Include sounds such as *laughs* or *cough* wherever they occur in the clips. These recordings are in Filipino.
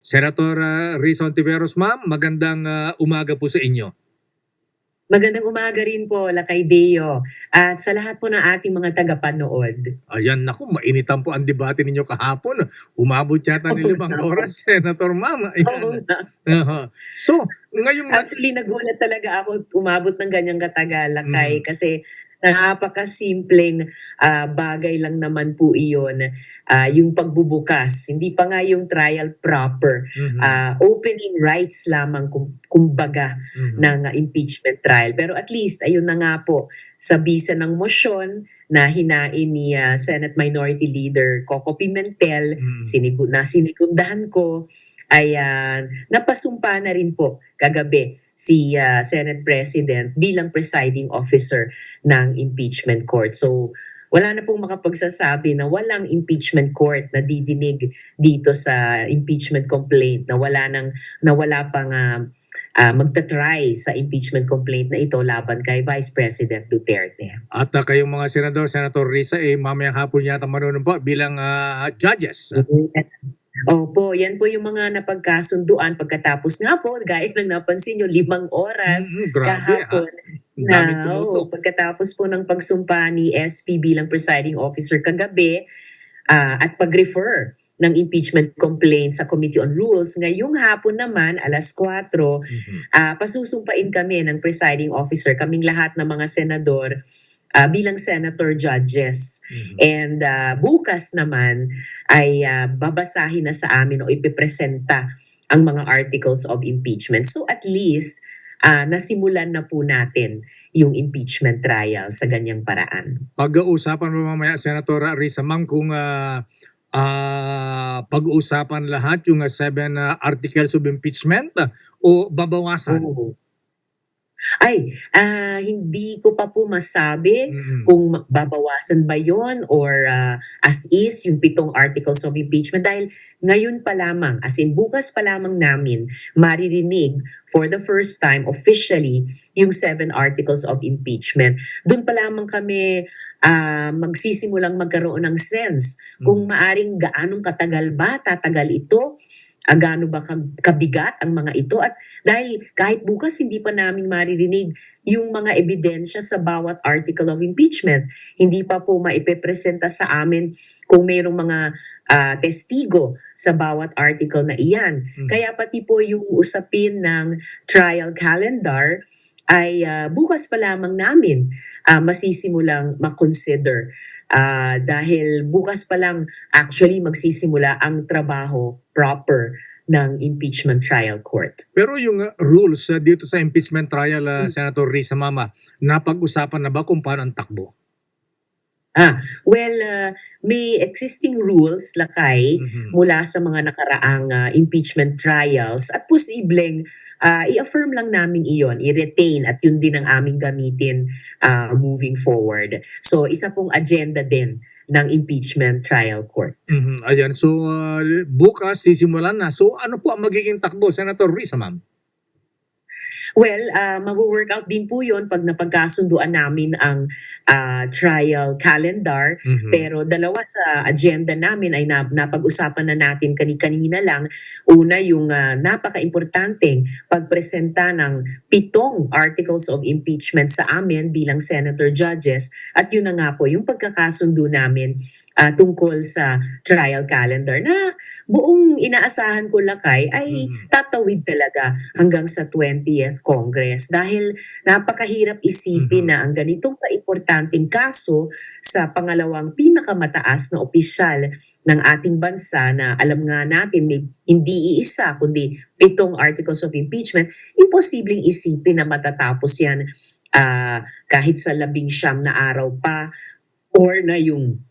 Senator uh, Risa Ontiveros, ma'am, magandang uh, umaga po sa inyo. Magandang umaga rin po, Lakay Deo. At sa lahat po ng ating mga tagapanood. Ayan, naku, mainitan po ang debate ninyo kahapon. Umabot yata Oo limang nga. oras, *laughs* Senator Ma'am. Ayan. nga. Aha. So, ngayong Actually, nagulat talaga ako umabot ng ganyang katagal, Lakay. Mm. Kasi napakasimpleng ah, bagay lang naman po iyon. ah, yung pagbubukas. Hindi pa nga yung trial proper. Mhm, Ah, opening rights lamang kum- kumbaga mhm. ng impeachment trial. Pero at least, ayun na nga po, sa bisa ng motion na hinain ni uh, Senate Minority Leader Coco Pimentel, Mhm. sinigu na sinigundahan ko, ay napasumpa na rin po kagabi si uh, Senate President bilang presiding officer ng impeachment court. So, wala na pong makapagsasabi na walang impeachment court na didinig dito sa impeachment complaint na wala nang na wala pang ah, ah, magta-try sa impeachment complaint na ito laban kay Vice President Duterte. At uh, kayong mga senador, Senator Risa, eh, mamayang hapon yata manunumpa bilang uh, judges. Opo, yan po yung mga napagkasunduan pagkatapos nga po, gaya ng napansin nyo, limang oras Mhm, grabe, ha? kahapon daming na oo, pagkatapos po ng pagsumpa ni SP bilang presiding officer kagabi ah, at pag-refer ng impeachment complaint sa Committee on Rules, ngayong hapon naman, alas 4, Mhm. ah, pasusumpain kami ng presiding officer, kaming lahat ng mga senador ah, bilang senator judges. Mhm. And ah, bukas naman ay ah, babasahin na sa amin o ipipresenta ang mga articles of impeachment. So at least, ah, nasimulan na po natin yung impeachment trial sa ganyang paraan. Pag-uusapan mo mamaya, Senator Risa, ma'am, kung ah, ah, pag-uusapan lahat yung ah, seven ah, articles of impeachment ah, o babawasan? Oo. Ay, ah, hindi ko pa po masabi Mhm. kung babawasan ba yon or ah, as is yung pitong articles of impeachment dahil ngayon pa lamang, as in bukas pa lamang namin maririnig for the first time officially yung seven articles of impeachment. Doon pa lamang kami ah, magsisimulang magkaroon ng sense kung maaring gaanong katagal ba tatagal ito Ah, gaano ba ka- kabigat ang mga ito at dahil kahit bukas hindi pa namin maririnig yung mga ebidensya sa bawat article of impeachment. Hindi pa po maipepresenta sa amin kung mayroong mga ah, testigo sa bawat article na iyan. Mhm. Kaya pati po yung usapin ng trial calendar ay ah, bukas pa lamang namin ah, masisimulang makonsider. Ah, dahil bukas pa lang actually magsisimula ang trabaho proper ng impeachment trial court. Pero yung uh, rules uh, dito sa impeachment trial, uh, Hmm. Senator Risa Mama, napag-usapan na ba kung paano ang takbo? Well, ah, may existing rules lakay Mhm. mula sa mga nakaraang ah, impeachment trials at posibleng ah, i-affirm lang namin iyon, i-retain at yun din ang aming gamitin ah, moving forward. So isa pong agenda din ng impeachment trial court. Mhm. Ayan, so uh, bukas sisimulan na. So ano po ang magiging takbo, Senator Risa, ma'am? Well, uh, mag-work out din po yun pag napagkasunduan namin ang ah, trial calendar Mhm. Pero dalawa sa agenda namin ay na, napag-usapan na natin kani-kanina lang. Una, yung ah, napaka-importanteng pagpresenta ng pitong articles of impeachment sa amin bilang senator judges. At yun na nga po, yung pagkakasundo namin ah, tungkol sa trial calendar na buong inaasahan ko lakay ay Mhm. tatawid talaga hanggang sa 20th Congress dahil napakahirap isipin Mhm. na ang ganitong kaimportanteng kaso sa pangalawang pinakamataas na opisyal ng ating bansa na alam nga natin may hindi iisa kundi pitong articles of impeachment, imposibleng isipin na matatapos yan ah, kahit sa labing siyam na araw pa or na yung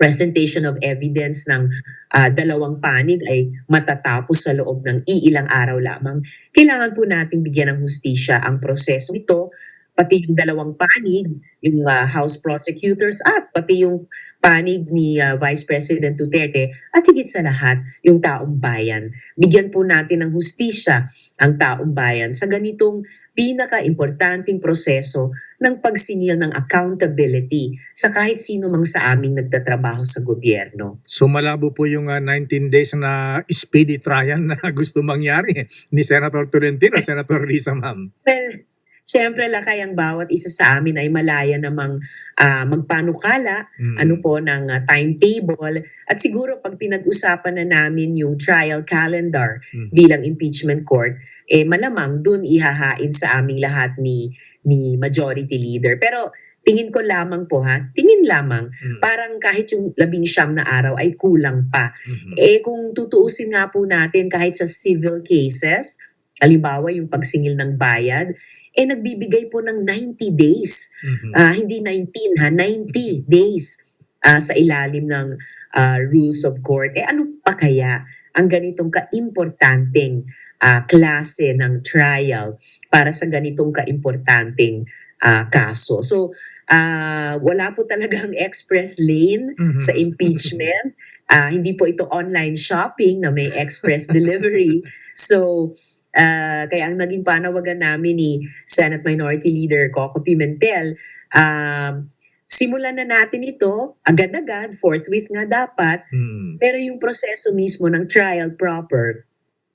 presentation of evidence ng ah, dalawang panig ay matatapos sa loob ng iilang araw lamang. Kailangan po nating bigyan ng hustisya ang proseso ito, pati yung dalawang panig, yung ah, House prosecutors at pati yung panig ni ah, Vice President Duterte at higit sa lahat, yung taong bayan. Bigyan po natin ng hustisya ang taong bayan sa ganitong pinaka-importanting proseso ng pagsingil ng accountability sa kahit sino mang sa aming nagtatrabaho sa gobyerno. So malabo po yung ah, 19 days na speedy trial na *laughs* gusto mangyari ni Senator Tolentino, Senator Risa ma'am. Well, Siyempre, lakay ang bawat isa sa amin ay malaya namang ah, magpanukala Mm. ano po ng ah, timetable at siguro pag pinag-usapan na namin yung trial calendar Mm. bilang impeachment court eh malamang dun ihahain sa aming lahat ni ni majority leader pero tingin ko lamang po ha tingin lamang Mm. parang kahit yung labing siyam na araw ay kulang pa Mhm. eh kung tutuusin nga po natin kahit sa civil cases halimbawa yung pagsingil ng bayad eh nagbibigay po ng 90 days Mhm. Ah, hindi 19 ha, 90 days ah, sa ilalim ng ah, rules of court. Eh ano pa kaya ang ganitong kaimportanteng ah, klase ng trial para sa ganitong kaimportanteng ah, kaso? So, ah, wala po talagang *laughs* express lane Mhm. sa impeachment. *laughs* Ah, hindi po ito online shopping na may express delivery. So, ah, kaya ang naging panawagan namin ni Senate Minority Leader Coco Pimentel, um, simulan na natin ito agad-agad, forthwith nga dapat, Mm. pero yung proseso mismo ng trial proper,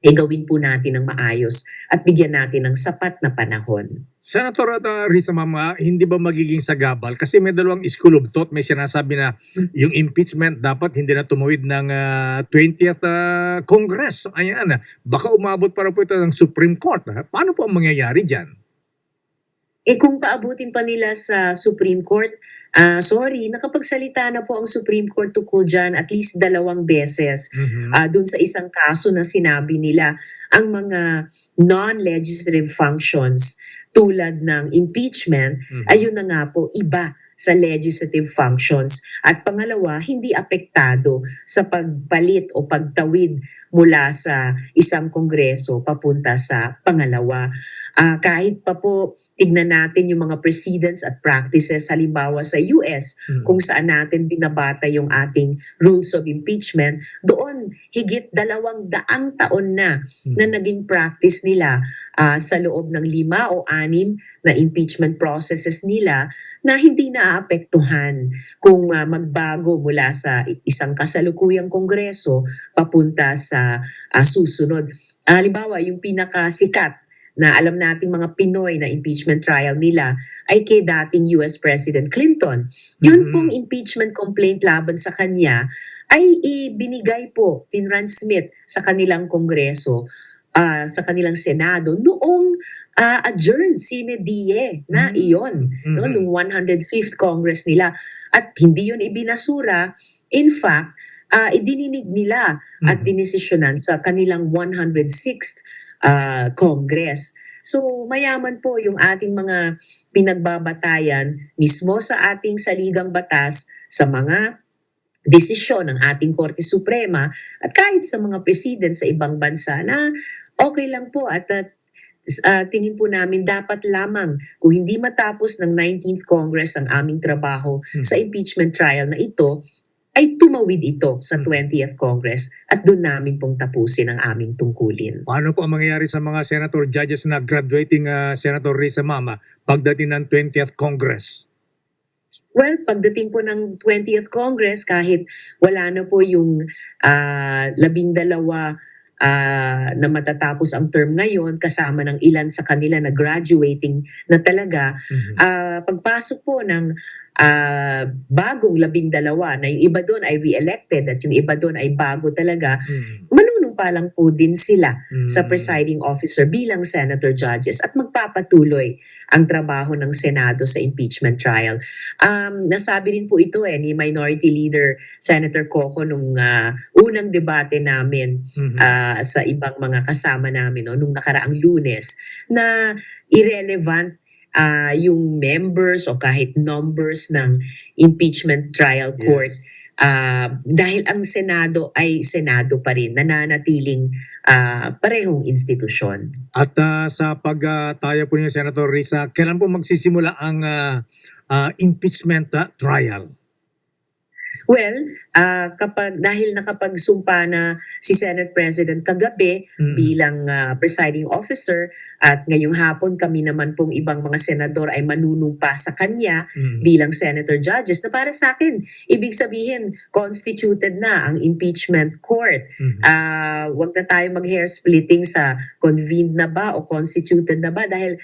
eh gawin po natin ng maayos at bigyan natin ng sapat na panahon. Senator uh, Risa ma'am, ah, hindi ba magiging sagabal? Kasi may dalawang school of thought. May sinasabi na yung impeachment dapat hindi na tumawid ng ah, 20th ah, Congress. Ayan, baka umabot para po ito ng Supreme Court. ah. Paano po ang mangyayari dyan? Eh kung paabutin pa nila sa Supreme Court, ah sorry, nakapagsalita na po ang Supreme Court tungkol dyan at least dalawang beses. Mhm. ah dun sa isang kaso na sinabi nila ang mga non-legislative functions tulad ng impeachment, Mhm. ayun na nga po, iba sa legislative functions. At pangalawa, hindi apektado sa pagpalit o pagtawid mula sa isang kongreso papunta sa pangalawa. Ah, kahit pa po tignan natin yung mga precedents at practices halimbawa sa US Mhm. kung saan natin binabata yung ating rules of impeachment, doon higit dalawang daang taon na Mhm. na naging practice nila ah, sa loob ng lima o anim na impeachment processes nila na hindi naaapektuhan kung ah, magbago mula sa isang kasalukuyang kongreso papunta sa ah, susunod. Halimbawa, yung pinakasikat na alam nating mga Pinoy na impeachment trial nila ay kay dating US President Clinton. Yun Mhm. pong impeachment complaint laban sa kanya ay ibinigay po, tinransmit sa kanilang kongreso, ah, sa kanilang senado noong ah, adjourned sine die na Mhm. iyon, no, Mhm. nung 105th Congress nila. At hindi yun ibinasura. In fact, ah, idininig nila at Mhm. dinesisyonan sa kanilang 106th ah, Congress. So mayaman po yung ating mga pinagbabatayan mismo sa ating saligang batas sa mga desisyon ng ating Korte Suprema at kahit sa mga president sa ibang bansa na okay lang po at at, ah, tingin po namin dapat lamang kung hindi matapos ng 19th Congress ang aming trabaho Mhm. sa impeachment trial na ito ay tumawid ito sa Hmm. 20th Congress at doon namin pong tapusin ang aming tungkulin. Paano po ang mangyayari sa mga senator judges na graduating ah, Senator Risa Mama pagdating ng 20th Congress? Well, pagdating po ng 20th Congress, kahit wala na po yung ah, labing dalawa ah, na matatapos ang term ngayon, kasama ng ilan sa kanila na graduating na talaga, Mhm. ah, pagpasok po ng ah, bagong labing dalawa na yung iba doon ay re-elected at yung iba doon ay bago talaga, Mhm. Lang po din sila sa Mhm. presiding officer bilang senator judges at magpapatuloy ang trabaho ng Senado sa impeachment trial. Um, nasabi rin po ito eh ni Minority Leader Senator Coco nung ah, unang debate namin Mhm. ah, sa ibang mga kasama namin no, nung nakaraang lunes na irrelevant ah, yung members o kahit numbers ng impeachment trial Yes. Ah, dahil ang Senado ay Senado pa rin, nananatiling ah, parehong institusyon. At ah, sa pagtaya po niyo, Senator Risa, kailan po magsisimula ang ah, ah, impeachment ah, trial? Well, ah, kapag dahil nakapagsumpa na si Senate President kagabi Mm. bilang ah, presiding officer at ngayong hapon kami naman pong ibang mga senador ay manunumpa sa kanya Mm. bilang senator judges na para sa akin, ibig sabihin constituted na ang impeachment court. Mm. Ah, wag na tayo mag-hair splitting sa convened na ba o constituted na ba dahil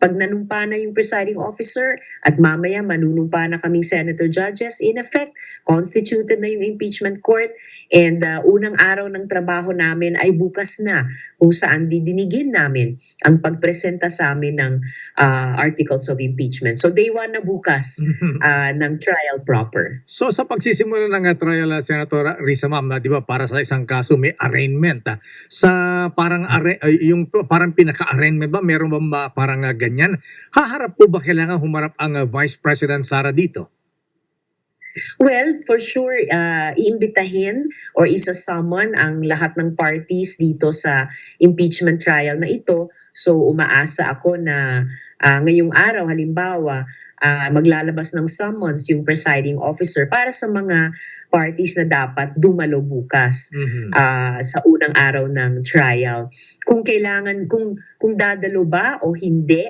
pag nanumpa na yung presiding officer at mamaya manunumpa na kaming senator judges, in effect, constituted na yung impeachment court and ah, unang araw ng trabaho namin ay bukas na kung saan didinigin namin ang pagpresenta sa amin ng ah, articles of impeachment. So day one na bukas Mhm. ah, ng trial proper. So sa pagsisimula ng uh, trial, uh, Senator Risa Ma'am, uh, di ba para sa isang kaso may arraignment. ah. Sa parang arra- ay, yung parang pinaka-arraignment ba, meron ba ma- parang uh, ganyan? Haharap po ba kailangan humarap ang uh, Vice President Sara dito? Well, for sure, uh, iimbitahin or isa-summon ang lahat ng parties dito sa impeachment trial na ito. So umaasa ako na ah, ngayong araw, halimbawa, ah, maglalabas ng summons yung presiding officer para sa mga parties na dapat dumalo bukas Mhm. ah, sa unang araw ng trial. Kung kailangan, kung, kung dadalo ba o hindi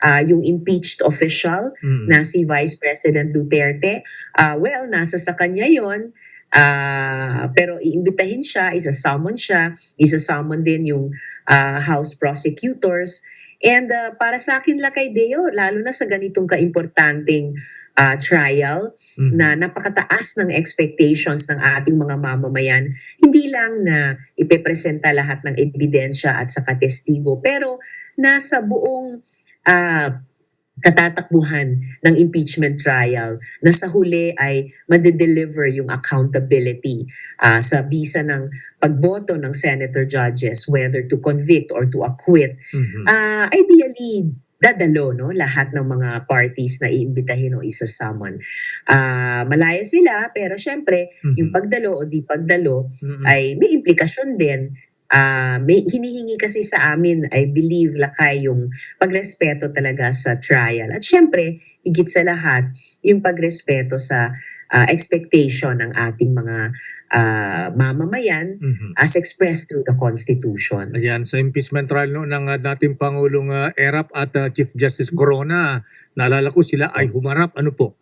ah, yung impeached official, Mhm. na si Vice President Duterte. Ah, well, nasa sa kanya yon. Ah, pero iimbitahin siya, isa-summon siya, isa-summon din yung ah, House prosecutors. And ah, para sa akin, Lakay Deo, lalo na sa ganitong kaimportanteng ah, trial Mhm. na napakataas ng expectations ng ating mga mamamayan, hindi lang na ipepresenta lahat ng ebidensya at saka testigo, pero nasa buong ah, katatakbuhan ng impeachment trial na sa huli ay madedeliver yung accountability ah, sa bisa ng pagboto ng senator judges whether to convict or to acquit. Mhm. Ah, ideally, dadalo no lahat ng mga parties na iimbitahin o isa-summon. Ah, malaya sila pero syempre yung Mhm. pagdalo o di pagdalo Mhm. ay may implikasyon din. Ah, may hinihingi kasi sa amin, I believe, lakay yung pagrespeto talaga sa trial. At syempre, higit sa lahat, yung pagrespeto sa ah, expectation ng ating mga ah, mamamayan Mhm. as expressed through the Constitution. Ayan, sa impeachment trial no, ng uh, dating Pangulong uh, Erap at uh, Chief Justice Corona, naalala ko sila ay humarap. Ano po?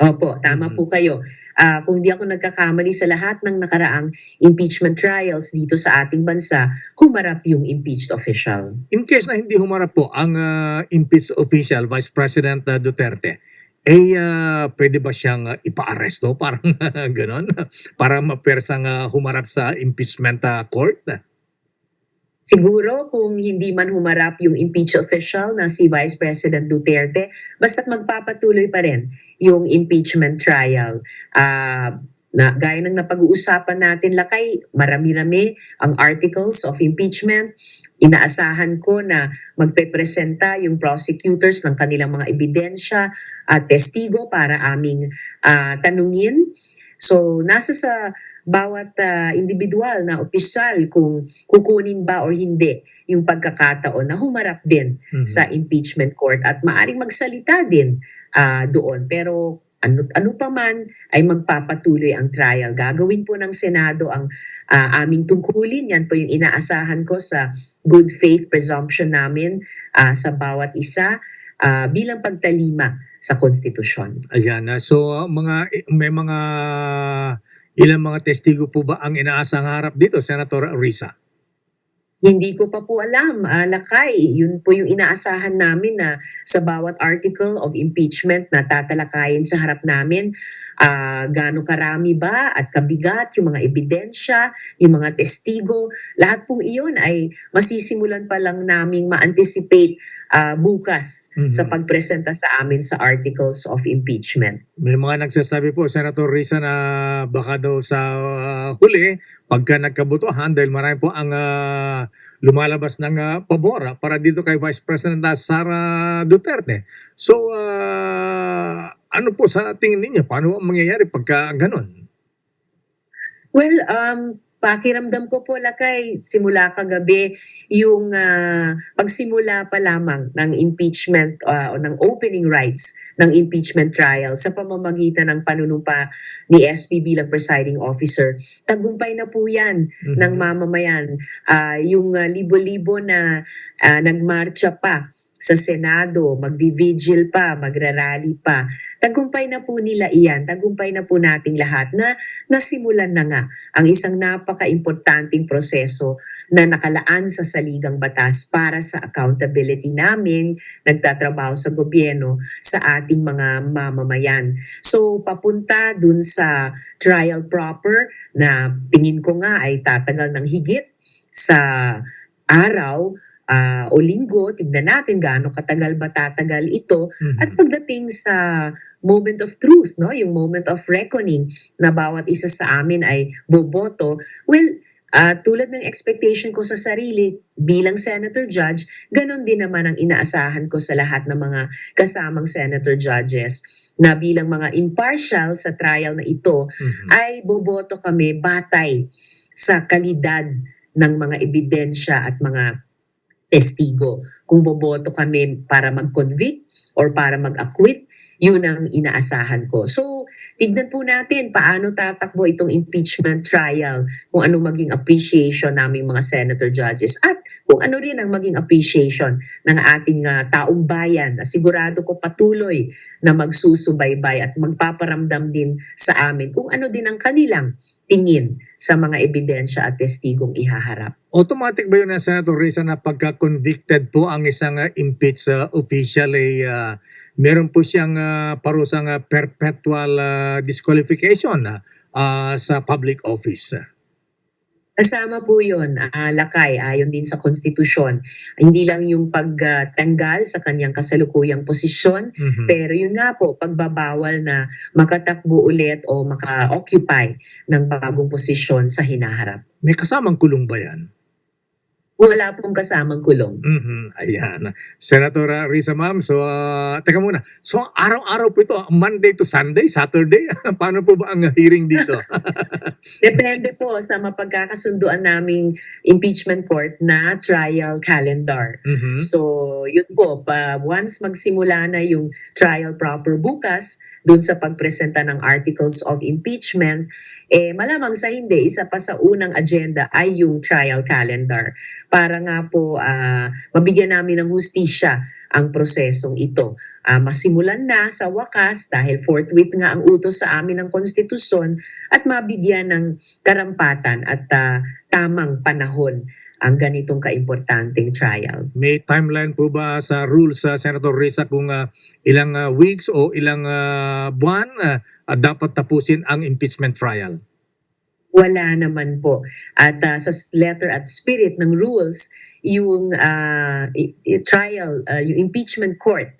Opo, tama po kayo. Ah, kung di ako nagkakamali sa lahat ng nakaraang impeachment trials dito sa ating bansa, humarap yung impeached official. In case na hindi humarap po ang uh, impeached official, Vice President uh, Duterte, eh uh, pwede ba siyang uh, ipa-aresto? *laughs* Parang ganon? Para mapersang uh, humarap sa impeachment uh, court? Siguro kung hindi man humarap yung impeached official na si Vice President Duterte, basta't magpapatuloy pa rin yung impeachment trial. Ah, na gaya ng napag-uusapan natin lakay, marami-rami ang articles of impeachment. Inaasahan ko na magpepresenta yung prosecutors ng kanilang mga ebidensya at testigo para aming ah, tanungin. So nasa sa bawat ah, individual na opisyal kung kukunin ba o hindi yung pagkakataon na humarap din Mhm. sa impeachment court at maaring magsalita din ah, doon. Pero ano, ano pa man ay magpapatuloy ang trial. Gagawin po ng Senado ang ah, aming tungkulin. Yan po yung inaasahan ko sa good faith presumption namin ah, sa bawat isa ah, bilang pagtalima sa konstitusyon. Ayan, uh, so uh, mga may mga ilang mga testigo po ba ang inaasang harap dito, Senator Risa? Hindi ko pa po alam, ah, Lakay. Yun po yung inaasahan namin na sa bawat article of impeachment na tatalakayin sa harap namin, ah gaano karami ba at kabigat yung mga ebidensya, yung mga testigo. Lahat pong iyon ay masisimulan pa lang naming ma-anticipate ah, bukas Mhm. sa pagpresenta sa amin sa articles of impeachment. May mga nagsasabi po, Senator Risa, na baka daw sa uh, huli, pagka nagkabutuhan, dahil marami po ang uh, lumalabas ng uh, pabor ah, para dito kay Vice President Sara Duterte. So, uh, ano po sa tingin ninyo? Paano ang mangyayari pagka ganun? Well, um, pakiramdam ko po lakay simula kagabi yung ah, pagsimula pa lamang ng impeachment ah, o ng opening rights ng impeachment trial sa pamamagitan ng panunumpa ni SP bilang presiding officer. Tagumpay na po yan Mhm. ng mamamayan. Ah, yung ah, libo-libo na ah, nagmarcha pa sa Senado, magdi-vigil pa, magrarally pa. Tagumpay na po nila iyan, tagumpay na po nating lahat na nasimulan na nga ang isang napaka-importanting proseso na nakalaan sa saligang batas para sa accountability namin, nagtatrabaho sa gobyerno, sa ating mga mamamayan. So, papunta dun sa trial proper na tingin ko nga ay tatagal ng higit sa araw ah, o linggo. Tignan natin gaano katagal ba tatagal ito. Mhm. At pagdating sa moment of truth, no, yung moment of reckoning na bawat isa sa amin ay boboto, well, ah, tulad ng expectation ko sa sarili bilang senator judge, ganon din naman ang inaasahan ko sa lahat ng mga kasamang senator judges na bilang mga impartial sa trial na ito Mhm. ay boboto kami batay sa kalidad ng mga ebidensya at mga testigo. Kung boboto kami para mag-convict or para mag-acquit, yun ang inaasahan ko. So, tignan po natin paano tatakbo itong impeachment trial, kung ano maging appreciation naming mga senator judges at kung ano rin ang maging appreciation ng ating ah, taong bayan na sigurado ko patuloy na magsusubaybay at magpaparamdam din sa amin kung ano din ang kanilang tingin sa mga ebidensya at testigong ihaharap. Automatic ba yun na Senator Risa na pagka-convicted po ang isang uh, impeached uh, official ay uh, meron po siyang uh, parusang uh, perpetual uh, disqualification uh, uh, sa public office? Kasama po yun, ah, lakay, ayon din sa konstitusyon. Hindi lang yung pagtanggal sa kanyang kasalukuyang posisyon, Mhm. pero yun nga po, pagbabawal na makatakbo ulit o maka-occupy ng bagong posisyon sa hinaharap. May kasamang kulong ba yan? Wala pong kasamang kulong. Mhm, Ayan. Senator uh, Risa Ma'am, so uh, teka muna. So araw-araw po ito, Monday to Sunday, Saturday? *laughs* Paano po ba ang hearing dito? *laughs* Depende po sa mapagkakasunduan naming impeachment court na trial calendar. Mhm. So, yun po, pa, once magsimula na yung trial proper bukas, dun sa pagpresenta ng articles of impeachment, eh malamang sa hindi, isa pa sa unang agenda ay yung trial calendar. Para nga po ah, mabigyan namin ng hustisya ang prosesong ito. Ah, masimulan na sa wakas dahil forthwith nga ang utos sa amin ng konstitusyon at mabigyan ng karampatan at ah, tamang panahon ang ganitong kaimportanteng trial. May timeline po ba sa rules sa Senator Risa kung uh, ilang uh, weeks o ilang uh, buwan uh, uh, dapat tapusin ang impeachment trial? Wala naman po. At ah, sa letter at spirit ng rules, yung i- trial, ah, yung impeachment court,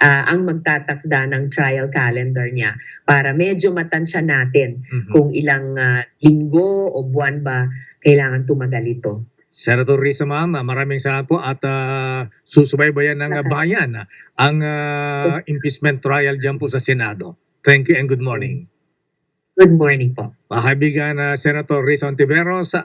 ah, ang magtatakda ng trial calendar niya para medyo matansya natin Mhm. kung ilang ah, linggo o buwan ba kailangan tumagal ito. Senator Risa Ma'am, uh, maraming salamat po at uh, susubaybayan ng uh, bayan uh, ang uh, impeachment trial dyan po sa Senado. Thank you and good morning. Good morning po. Mga kaibigan, uh, Senator Risa Ontiveros,